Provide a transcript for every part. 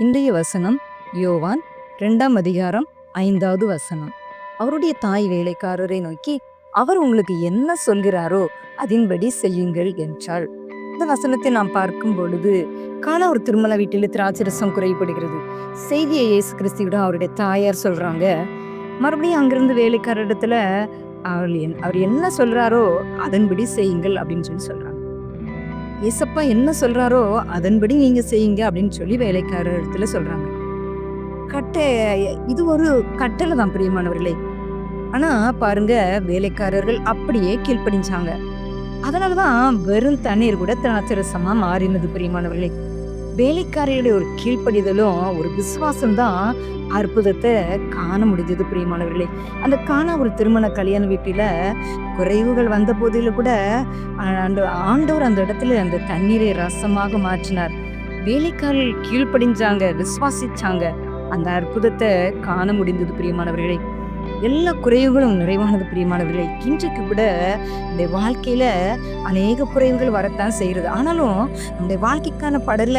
இன்றைய வசனம் யோவான் ரெண்டாம் அதிகாரம் ஐந்தாவது வசனம். அவருடைய தாய் வேலைக்காரரை நோக்கி அவர் உங்களுக்கு என்ன சொல்கிறாரோ அதன்படி செய்யுங்கள் என்றாள். இந்த வசனத்தை நாம் பார்க்கும் பொழுது காண ஒரு திருமண வீட்டில் திராட்சரசம் குறைபடுகிறது. செய்தியை இயேசு கிறிஸ்துவிடம் அவருடைய தாயார் சொல்றாங்க. மறுபடியும் அங்கிருந்து வேலைக்காரர் இடத்துல அவர் என்- அவர் என்ன சொல்றாரோ அதன்படி செய்யுங்கள் அப்படின்னு சொல்லி சொல்றாங்க. ஏசப்பா என்ன சொல்றாரோ அதன்படி நீங்க செய்யுங்க அப்படின்னு சொல்லி வேலைக்காரர் இடத்துல சொல்றாங்க. கட்டை இது ஒரு கட்டளை தான் பிரியமானவர்களே. ஆனா பாருங்க வேலைக்காரர்கள் அப்படியே கீழ்ப்படிஞ்சாங்க. அதனாலதான் வெறும் தண்ணீர் கூட திராட்சரசமா மாறினது பிரியமானவர்களே. வேலைக்காரருடைய ஒரு கீழ்ப்படிதலும் ஒரு விசுவாசம் தான் அற்புதத்தை காண முடிஞ்சது பிரியமானவர்களே. அந்த காணா ஒரு திருமண கல்யாண வீட்டில குறைவுகள் வந்த போதிலும் கூட அந்த ஆண்டவர் அந்த இடத்துல அந்த தண்ணீரை ரசமாக மாற்றினார். வேலைக்காரர்கள் கீழ்ப்படிஞ்சாங்க விசுவாசிச்சாங்க. அந்த அற்புதத்தை காண முடிந்தது பிரியமானவர்களே. எல்லா குறைவுகளும் நிறைவானது பிரியமானவர்களே. இன்றைக்கு கூட இந்த வாழ்க்கையில அநேக குறைவுகள் வரத்தான் செய்கிறது. ஆனாலும் நம்முடைய வாழ்க்கைக்கான படல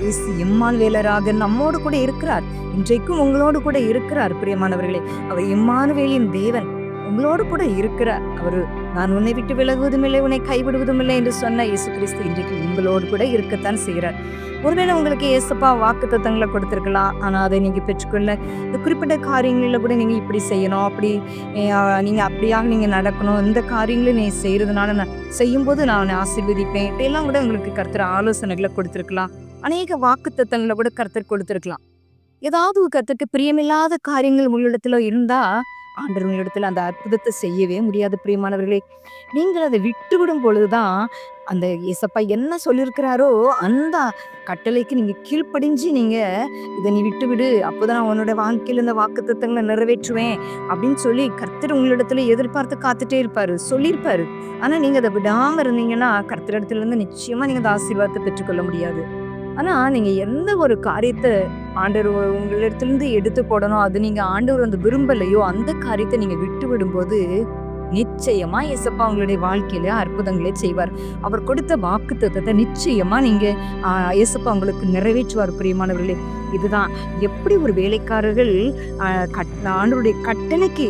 இயேசு எம்மான் வேலராக நம்மோடு கூட இருக்கிறார். இன்றைக்கும் உங்களோடு கூட இருக்கிறார் பிரியமானவர்களே. அவர் இம்மானுவேலின் தேவன். உங்களோடு கூட இருக்கிறார் அவர் நான் உன்னை விட்டு விலகுவதும் இல்லை உன்னை கைவிடுவதும் இல்லை என்று சொன்ன இயேசு கிறிஸ்து இன்றைக்கு உங்களோடு கூட இருக்கத்தான் செய்கிறார். ஒருவேளை உங்களுக்கு இயேசுப்பா வாக்கு தத்தங்களை கொடுத்துருக்கலாம். ஆனால் அதை நீங்கள் பெற்றுக்கொள்ள இந்த குறிப்பிட்ட காரியங்களில் கூட நீங்கள் இப்படி செய்யணும் அப்படி நீங்கள் அப்படியாக நீங்கள் நடக்கணும். இந்த காரியங்களை நீ செய்கிறதுனால நான் செய்யும்போது நான் உன்னை ஆசீர்வதிப்பேன். இப்படியெல்லாம் கூட உங்களுக்கு கருத்துற ஆலோசனைகளை கொடுத்துருக்கலாம். அநேக வாக்கு தத்தங்களை கூட கர்த்தர் கொடுத்துருக்கலாம். ஏதாவது ஒரு கர்த்தருக்கு பிரியமில்லாத காரியங்கள் உங்களிடத்துல இருந்தால் ஆண்டவர் அந்த அற்புதத்தை செய்யவே முடியாது பிரியமானவர்களே. நீங்கள் அதை விட்டுவிடும் பொழுதுதான் அந்த இயேசப்பா என்ன சொல்லியிருக்கிறாரோ அந்த கட்டளைக்கு நீங்கள் கீழ்ப்படிஞ்சு நீங்கள் இதை நீ விட்டு விடு அப்போதான் நான் உன்னோட வாழ்க்கையில் இந்த வாக்குத்தத்தங்களை நிறைவேற்றுவேன் அப்படின்னு சொல்லி கர்த்தர் உங்களிடத்துல எதிர்பார்த்து காத்துட்டே இருப்பார் சொல்லியிருப்பார். ஆனால் நீங்கள் அதை விடாமல் இருந்தீங்கன்னா கர்த்தர் இடத்துல இருந்து நிச்சயமா அந்த ஆசீர்வாதத்தை பெற்றுக்கொள்ள முடியாது. ஆனா நீங்க எந்த ஒரு காரியத்தை ஆண்டவர் உ- எடுத்து போடணும் அது நீங்க ஆண்டவர் வந்து விரும்பலையோ அந்த காரியத்தை நீங்க விட்டு விடும்போது நிச்சயமா இயேசப்பா உங்களுடைய வாழ்க்கையில அற்புதங்களை செய்வார். அவர் கொடுத்த வாக்கு தத்துவத்தை நிச்சயமா நீங்க இயேசப்பா உங்களுக்கு நிறைவேற்றுவார் பிரியமானவர்களே. இதுதான். எப்படி ஒரு வேலைக்காரர்கள் கட் ஆண்டவருடைய கட்டளைக்கு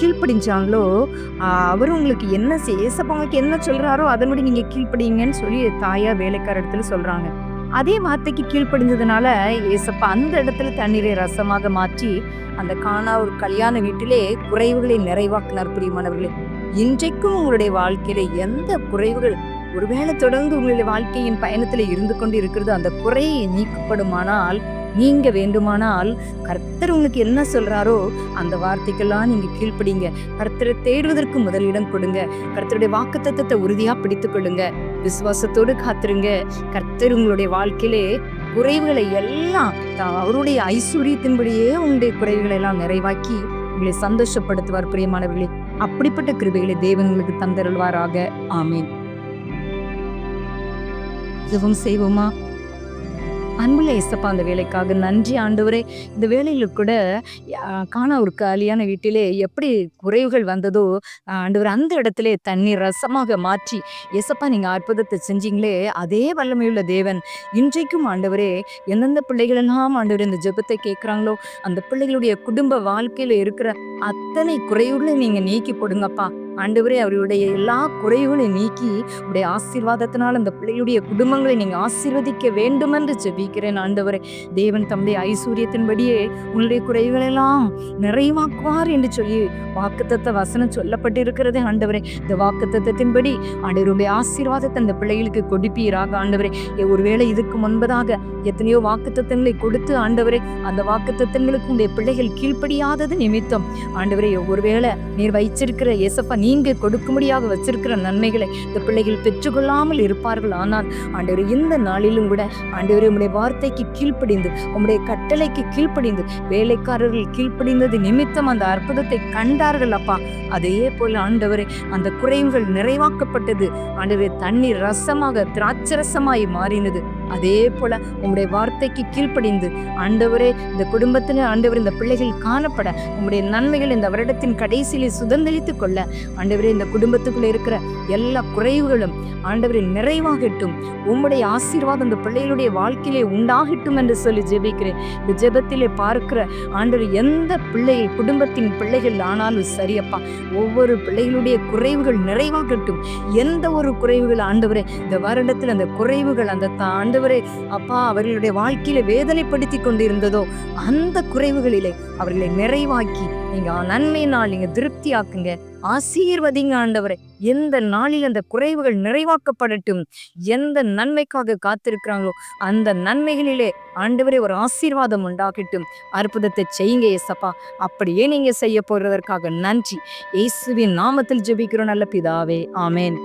கீழ்ப்படிஞ்சாங்களோ அவர் உங்களுக்கு என்ன செய் உங்களுக்கு என்ன சொல்றாரோ அதன்படி நீங்க கீழ்ப்படிங்கன்னு சொல்லி தாயா வேலைக்கார இடத்துல சொல்றாங்க. அதே வார்த்தைக்கு கீழ்ப்படிஞ்சதுனால ஏசப்பா அந்த இடத்துல தண்ணீரை ரசமாக மாற்றி அந்த காணா ஒரு கல்யாண வீட்டிலே குறைவுகளை நிறைவாக்கினார் பிரியமானவர்களே இன்றைக்கும் உங்களுடைய வாழ்க்கையில எந்த குறைவுகள் ஒருவேளை தொடர்ந்து உங்களுடைய வாழ்க்கையின் பயணத்துல இருந்து கொண்டு இருக்கிறது அந்த குறையை நீக்கப்படுமானால் நீங்க வேண்டுமானால் கர்த்தர் உங்களுக்கு என்ன சொல்றாரோ அந்த வார்த்தைக்கெல்லாம் நீங்க கீழ்ப்படிங்க. கர்த்தரை தேடுவதற்கு முதலிடம் கொடுங்க. கர்த்தருடைய வாக்குத்தத்தத்தை உறுதியா பிடித்துக் கொள்ளுங்க. விசுவாசத்தோடு காத்துருங்க. கர்த்தர் உங்களுடைய வாழ்க்கையிலே குறைவுகளை எல்லாம் த- அவருடைய ஐஸ்வர்யத்தின்படியே உங்களுடைய குறைவுகளை எல்லாம் நிறைவாக்கி உங்களை சந்தோஷப்படுத்துவார் பிரியமானவர்களே. அப்படிப்பட்ட கிருபைகளை தேவன் உங்களுக்கு தந்தருள்வாராக. ஆமீன். ஜெபம் செய்வோமா? அன்புள்ள இசப்பா அந்த வேலைக்காக நன்றி ஆண்டவரே. இந்த வேலையில் கூட காணா ஒரு காலியான வீட்டிலே எப்படி குறைவுகள் வந்ததோ ஆண்டவர் அந்த இடத்துல தண்ணீர் ரசமாக மாற்றி எசப்பா நீங்கள் அற்புதத்தை செஞ்சீங்களே அதே வல்லமையுள்ள தேவன். இன்றைக்கும் ஆண்டவரே எந்தெந்த பிள்ளைகளெல்லாம் ஆண்டவர் இந்த ஜெபத்தை கேட்குறாங்களோ அந்த பிள்ளைகளுடைய குடும்ப வாழ்க்கையில் இருக்கிற அத்தனை குறைவுகளை நீங்கள் நீக்கி போடுங்கப்பா. ஆண்டவரே அவருடைய எல்லா குறைவுகளையும் நீக்கி உடைய ஆசீர்வாதத்தினால் அந்த பிள்ளையுடைய குடும்பங்களை நீங்கள் ஆசீர்வதிக்க வேண்டும் என்று ஜெபிக்கிறேன் ஆண்டவரே. தேவன் தம்முடைய ஐஸ்வர்யத்தின்படியே உங்களுடைய குறைகளெல்லாம் நிறைவாக்குவார் என்று சொல்லி வாக்குத்தத்த வசனம் சொல்லப்பட்டிருக்கிறதே ஆண்டவரே. இந்த வாக்குத்தத்தின்படி ஆண்டவருடைய ஆசீர்வாதத்தை அந்த பிள்ளைகளுக்கு கொடுப்பீராக ஆண்டவரே. ஒருவேளை இதுக்கு முன்பதாக எத்தனையோ வாக்குத்தத்தங்களை கொடுத்து ஆண்டவரே அந்த வாக்குத்தத்தங்களுக்கு உடைய பிள்ளைகள் கீழ்ப்படியாதது நிமித்தம். ஆண்டவரே ஒருவேளை நீர் வைச்சிருக்கிற எசப்பா நீங்க கொடுக்கும்படியாக வச்சிருக்கிற நன்மைகளை இந்த பிள்ளைகள் பெற்றுக்கொள்ளாமல் இருப்பார்கள். ஆனால் ஆண்டவர் இந்த நாளிலும் கூட ஆண்டவர் உம்முடைய வார்த்தைக்கு கீழ்ப்படிந்து உம்முடைய கட்டளைக்கு கீழ்ப்படிந்து வேலைக்காரர்கள் கீழ்ப்படிந்தது நிமித்தம் அந்த அற்புதத்தை கண்டார்கள் அப்பா. அதே போல ஆண்டவரே அந்த குறைவுகள் நிறைவாக்கப்பட்டது. ஆண்டவரே தண்ணீர் ரசமாக திராட்சரசமாய் மாறினது. அதே போல உங்களுடைய வார்த்தைக்கு கீழ்ப்படிந்து ஆண்டவரே இந்த குடும்பத்தில் ஆண்டவர் இந்த பிள்ளைகள் காணப்பட உங்களுடைய நன்மைகள் இந்த வருடத்தின் கடைசியிலே சுதந்திரித்துக் கொள்ள ஆண்டவரே இந்த குடும்பத்துக்குள்ளே இருக்கிற எல்லா குறைவுகளும் ஆண்டவரே நிறைவாகட்டும். உம்முடைய ஆசீர்வாதம் இந்த பிள்ளைகளுடைய வாழ்க்கையிலே உண்டாகட்டும் என்று சொல்லி ஜெபிக்கிறேன். இந்த ஜெபத்திலே பார்க்கிற ஆண்டவர் எந்த பிள்ளை குடும்பத்தின் பிள்ளைகள் ஆனாலும் சரியப்பா. ஒவ்வொரு பிள்ளைகளுடைய குறைவுகள் நிறைவாகட்டும். எந்த ஒரு குறைவுகள் ஆண்டவரே இந்த வருடத்தில் அந்த குறைவுகள் அந்த தா- ஆண்டவரே அப்பா அவர்களுடைய வாழ்க்கையில வேதனைப்படுத்தி கொண்டிருந்ததோ அந்த குறைவுகளிலே அவர்களை நிறைவாக்கி நீங்க நன்மையினால் நீங்க திருப்தியாக்குங்க. ஆசீர்வதிங்க ஆண்டவரே. எந்த நாளில் அந்த குறைவுகள் நிறைவாக்கப்படட்டும் எந்த நன்மைக்காக காத்திருக்கிறாங்களோ அந்த நன்மைகளிலே ஆண்டவரே ஒரு ஆசீர்வாதம் உண்டாகட்டும். அற்புதத்தை செய்யுங்க ஏசப்பா அப்படியே நீங்க செய்ய போறதற்காக நன்றி. இயேசுவின் நாமத்தில் ஜெபிக்கிறோம் நல்ல பிதாவே. ஆமேன்.